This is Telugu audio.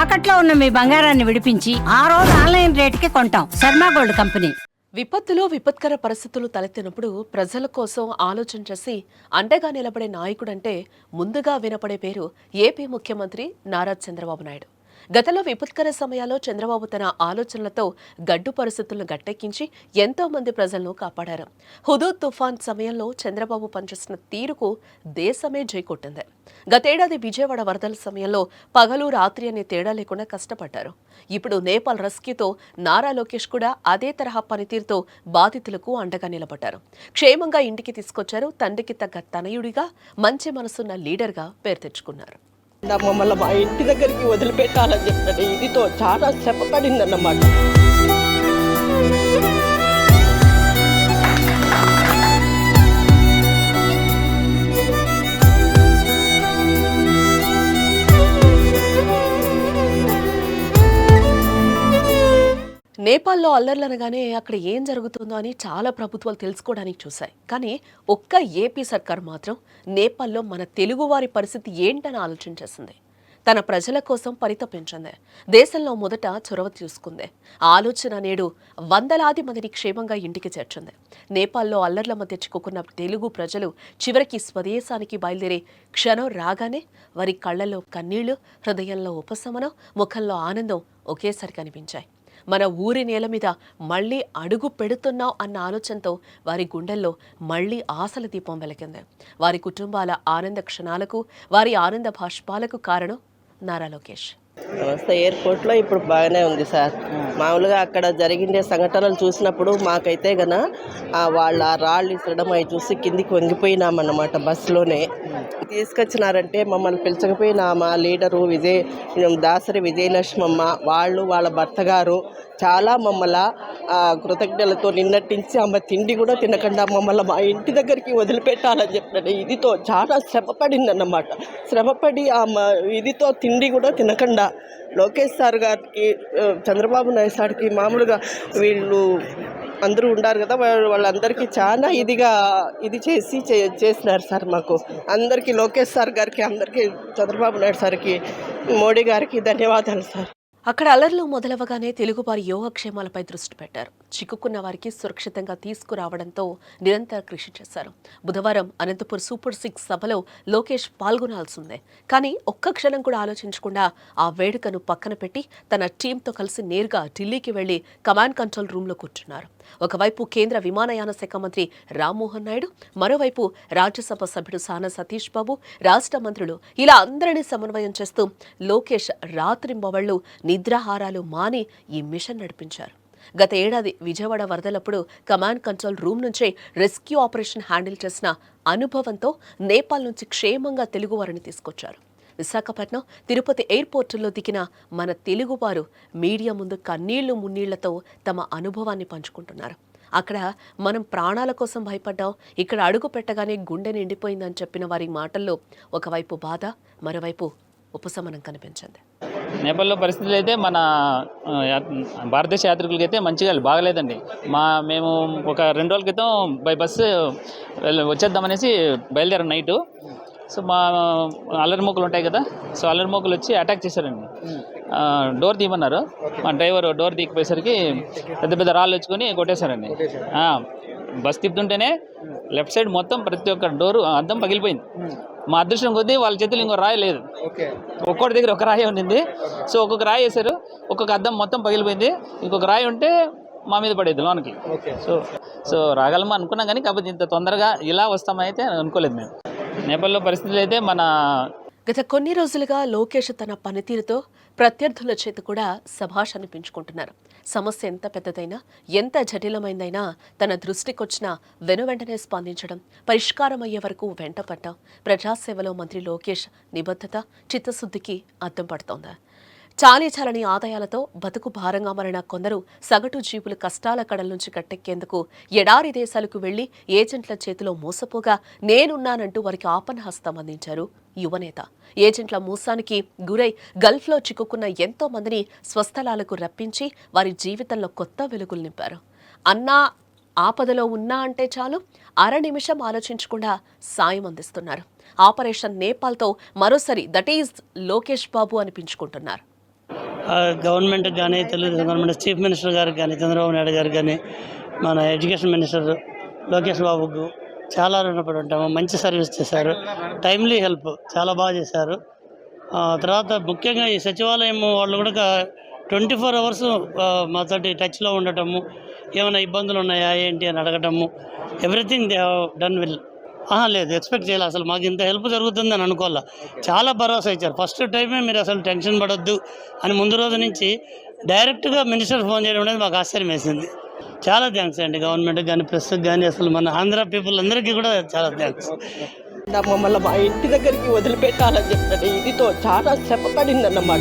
తాకట్లో ఉన్న మీ బంగారాన్ని విడిపించి ఆ రోజు ఆన్లైన్ రేటుకి కొంటాం. Sharma gold company. విపత్తులు విపత్కర పరిస్థితులు తలెత్తినప్పుడు ప్రజల కోసం ఆలోచన చేసి అండగా నిలబడే నాయకుడంటే ముందుగా వినపడే పేరు ఏపీ ముఖ్యమంత్రి నారా చంద్రబాబు నాయుడు. గతంలో విపత్కర సమయాల్లో చంద్రబాబు తన ఆలోచనలతో గడ్డు పరిస్థితులను గట్టెక్కించి ఎంతో మంది ప్రజలను కాపాడారు. హుదూద్ తుఫాన్ సమయంలో చంద్రబాబు పనిచేసిన తీరుకు దేశమే జైకొట్టింది గతేడాది విజయవాడ వరదల సమయంలో పగలు రాత్రి అనే తేడా లేకుండా కష్టపడ్డారు. ఇప్పుడు నేపాల్ రెస్క్యూతో నారా లోకేష్ కూడా అదే తరహా పనితీరుతో బాధితులకు అండగా నిలబడ్డారు. క్షేమంగా ఇంటికి తీసుకొచ్చారు. తండ్రికి తగ్గ తనయుడిగా మంచి మనసున్న లీడర్గా పేరు తెచ్చుకున్నారు. మమ్మల్ని మా ఇంటి దగ్గరికి వదిలిపెట్టాలని చెప్పాడు ఇదితో చాలా శ్రమ నేపాల్లో అల్లర్లనగానే అక్కడ ఏం జరుగుతుందో అని చాలా ప్రభుత్వాలు తెలుసుకోవడానికి చూశాయి. కానీ ఒక్క ఏపీ సర్కార్ మాత్రం నేపాల్లో మన తెలుగువారి పరిస్థితి ఏంటని ఆలోచన చేసింది. తన ప్రజల కోసం పరితపించింది దేశంలో మొదట చొరవ తీసుకుంది. ఆలోచన నేడు వందలాది మందిని క్షేమంగా ఇంటికి చేర్చింది. నేపాల్లో అల్లర్ల మధ్య చిక్కుకున్న తెలుగు ప్రజలు చివరికి స్వదేశానికి బయలుదేరే క్షణం రాగానే వారి కళ్ళల్లో కన్నీళ్ళు హృదయంలో ఉపశమనం ముఖంలో ఆనందం ఒకేసారి కనిపించాయి. మన ఊరి నేల మీద మళ్ళీ అడుగు పెడుతున్నాం అన్న ఆలోచనతో వారి గుండెల్లో మళ్ళీ ఆశల దీపం వెలిగింది వారి కుటుంబాల ఆనంద క్షణాలకు వారి ఆనంద భాష్పాలకు కారణం నారా లోకేష్. వ్యవస్థ ఎయిర్పోర్ట్లో ఇప్పుడు బాగానే ఉంది సార్. మామూలుగా అక్కడ జరిగిండే సంఘటనలు చూసినప్పుడు మాకైతే గన వాళ్ళ రాళ్ళు ఇసరడం అవి చూసి కిందికి వంగిపోయినామన్నమాట బస్సులోనే. తీసుకొచ్చినారంటే మమ్మల్ని పిలిచకపోయినా మా లీడరు విజయ్ దాసరి విజయలక్ష్మమ్మ వాళ్ళు వాళ్ళ భర్త గారు చాలా మమ్మల్ని ఆ, కృతజ్ఞతలతో నిన్నటించి ఆమె తిండి కూడా తినకుండా మమ్మల్ని మా ఇంటి దగ్గరికి వదిలిపెట్టాలని చెప్పాడు ఇదితో చాలా శ్రమపడిందన్నమాట. శ్రమపడి ఆమె ఇదితో తిండి కూడా తినకుండా లోకేష్ సార్ గారికి చంద్రబాబు నాయుడు సార్కి మామూలుగా వీళ్ళు అందరూ ఉండారు కదా వాళ్ళందరికీ చాలా ఇదిగా ఇది చేసి చే- చేసినారు సార్ మాకు. అందరికీ లోకేష్ సార్ గారికి అందరికీ చంద్రబాబు నాయుడు సార్కి మోడీ గారికి ధన్యవాదాలు సార్. అక్కడ అలర్లు మొదలవగానే తెలుగు వారి యోగక్షేమాలపై దృష్టి పెట్టారు. చిక్కుకున్న వారికి సురక్షితంగా తీసుకురావడంతో నిరంతర కృషి చేశారు. బుధవారం అనంతపూర్ సూపర్ సిక్స్ సభలో లోకేష్ పాల్గొనాల్సిందే. కానీ ఒక్క క్షణం కూడా ఆలోచించకుండా ఆ వేడుకను పక్కన పెట్టి తన టీంతో కలిసి నేరుగా ఢిల్లీకి వెళ్ళి కమాండ్ కంట్రోల్ రూమ్లో కూర్చున్నారు. ఒకవైపు కేంద్ర విమానయాన శాఖ మంత్రి రామ్మోహన్ నాయుడు మరోవైపు రాజ్యసభ సభ్యుడు సానా సతీష్ బాబు రాష్ట్ర మంత్రులు ఇలా అందరినీ సమన్వయం చేస్తూ లోకేష్ రాత్రింబవళ్ళు నిద్రాహారాలు మాని ఈ మిషన్ నడిపించారు. గత ఏడాది విజయవాడ వరదలప్పుడు కమాండ్ కంట్రోల్ రూమ్ నుంచే రెస్క్యూ ఆపరేషన్ హ్యాండిల్ చేసిన అనుభవంతో నేపాల్ నుంచి క్షేమంగా తెలుగువారిని తీసుకొచ్చారు. విశాఖపట్నం తిరుపతి ఎయిర్పోర్టుల్లో దిగిన మన తెలుగువారు మీడియా ముందు కన్నీళ్ళు మున్నీళ్ళతో తమ అనుభవాన్ని పంచుకుంటున్నారు. అక్కడ మనం ప్రాణాల కోసం భయపడ్డాం ఇక్కడ అడుగు పెట్టగానే గుండె నిండిపోయిందని చెప్పిన వారి మాటల్లో ఒకవైపు బాధ మరోవైపు ఉపశమనం కనిపించింది. నేపాల్లో పరిస్థితులు అయితే మన భారతదేశ యాత్రికులకి అయితే మంచిగా బాగలేదండి. మా మేము ఒక రెండు రోజుల క్రితం బై బస్సు వచ్చేద్దామనేసి బయలుదేరాం నైటు. సో మా అల్లరి మోకులు ఉంటాయి కదా సో అల్లరి మోకులు వచ్చి అటాక్ చేశారండి. డోర్ తీయమన్నారు. మా డ్రైవర్ డోర్ తీయకపోయేసరికి పెద్ద పెద్ద రాళ్ళు వచ్చుకొని కొట్టేశారండి. బస్ తిప్పుతుంటేనే లెఫ్ట్ సైడ్ మొత్తం ప్రతి ఒక్క డోరు అద్దం పగిలిపోయింది. మా అదృష్టం కొద్దీ వాళ్ళ చేతులు ఇంకో రాయి లేదు. ఒక్కొక్కటి దగ్గర ఒక రాయి ఉండింది. సో ఒక్కొక్క రాయి వేశారు. ఒక్కొక్క అద్దం మొత్తం పగిలిపోయింది. ఇంకొక రాయి ఉంటే మా మీద పడేది లోనకి. సో సో రాగలమా అనుకున్నాం కానీ కాకపోతే ఇంత తొందరగా ఇలా వస్తామని అయితే అనుకోలేదు మేము. నేపాల్లో పరిస్థితులు అయితే మన గత కొన్ని రోజులుగా లోకేష్ తన పనితీరుతో ప్రత్యర్థుల చేత కూడా సభాష్ అనిపించుకుంటున్నారు. సమస్య ఎంత పెద్దదైనా ఎంత జటిలమైందైనా తన దృష్టికొచ్చిన వెనువెంటనే స్పందించడం పరిష్కారం అయ్యే వరకు వెంటపడ్డం ప్రజాసేవలో మంత్రి లోకేష్ నిబద్ధత చిత్తశుద్ధికి అద్దం పడుతోందా. చాలీ చాలని ఆదాయాలతో బతుకు భారంగా మారిన కొందరు సగటు జీవులు కష్టాల కడల నుంచి కట్టెక్కేందుకు ఎడారి దేశాలకు వెళ్ళి ఏజెంట్ల చేతిలో మోసపోగా నేనున్నానంటూ వారికి ఆపన్నహస్తం అందించారు యువనేత ఏజెంట్ల మోసానికి గురై గల్ఫ్లో చిక్కుకున్న ఎంతో మందిని స్వస్థలాలకు రప్పించి వారి జీవితంలో కొత్త వెలుగులు నింపారు. అన్నా ఆపదలో ఉన్నా అంటే చాలు అర నిమిషం ఆలోచించకుండా సాయం అందిస్తున్నారు. ఆపరేషన్ నేపాల్తో మరోసారి దట్ ఈజ్ లోకేష్ బాబు అనిపించుకుంటున్నారు. గవర్నమెంట్కి కానీ తెలుగుదేశం గవర్నమెంట్ చీఫ్ మినిస్టర్ గారికి కానీ చంద్రబాబు నాయుడు గారికి కానీ మన ఎడ్యుకేషన్ మినిస్టర్ లోకేష్ బాబుకు చాలా రుణపడి ఉంటాము. మంచి సర్వీస్ చేశారు. టైమ్లీ హెల్ప్ చాలా బాగా చేశారు. ఆ, తర్వాత ముఖ్యంగా ఈ సచివాలయం వాళ్ళు కూడా ట్వంటీ ఫోర్ అవర్స్ మాతోటి టచ్లో ఉండటము ఏమైనా ఇబ్బందులు ఉన్నాయా ఏంటి అని అడగటము ఎవ్రీథింగ్ దే డన్ విల్. లేదు ఎక్స్పెక్ట్ చేయాలి. అసలు మాకు ఇంత హెల్ప్ జరుగుతుందని అనుకోవాలా. చాలా భరోసా ఇచ్చారు. ఫస్ట్ టైమే మీరు అసలు టెన్షన్ పడొద్దు అని ముందు రోజు నుంచి డైరెక్ట్గా మినిస్టర్ ఫోన్ చేయడం అనేది మాకు ఆశ్చర్యం వేసింది. చాలా థ్యాంక్స్ అండి. గవర్నమెంట్కి కానీ ప్రెస్కి కానీ అసలు మన ఆంధ్ర పీపుల్ అందరికీ కూడా చాలా థ్యాంక్స్. మమ్మల్ని మా ఇంటి దగ్గరికి వదిలిపెట్టాలని చెప్పిన ఇదితో చాలా శ్రమ పడిందన్నమాట